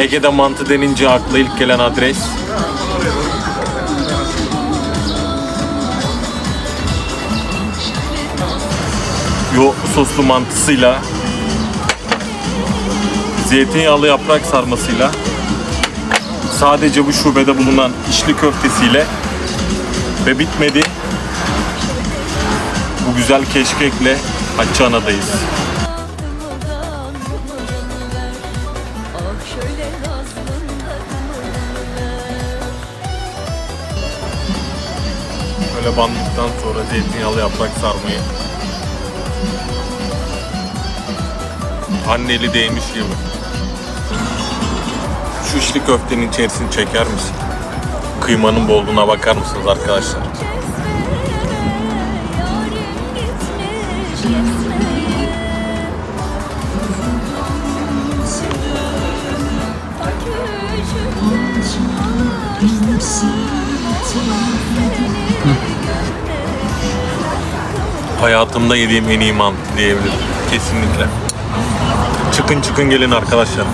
Ege'de mantı denince akla ilk gelen adres. Yo soslu mantısıyla zeytinyağlı yaprak sarmasıyla sadece bu şubede bulunan içli köftesiyle ve bitmedi. Bu güzel keşkekle Haçana'dayız. Böyle bandıktan sonra zeytinyağlı yaprak sarmayı anneli değmiş gibi. Şu içli köftenin içerisini çeker misin? Kıymanın bolluğuna bakar mısınız arkadaşlar? Hayatımda yediğim en iyi mantı diyebilirim. Kesinlikle. Çıkın çıkın gelin arkadaşlar.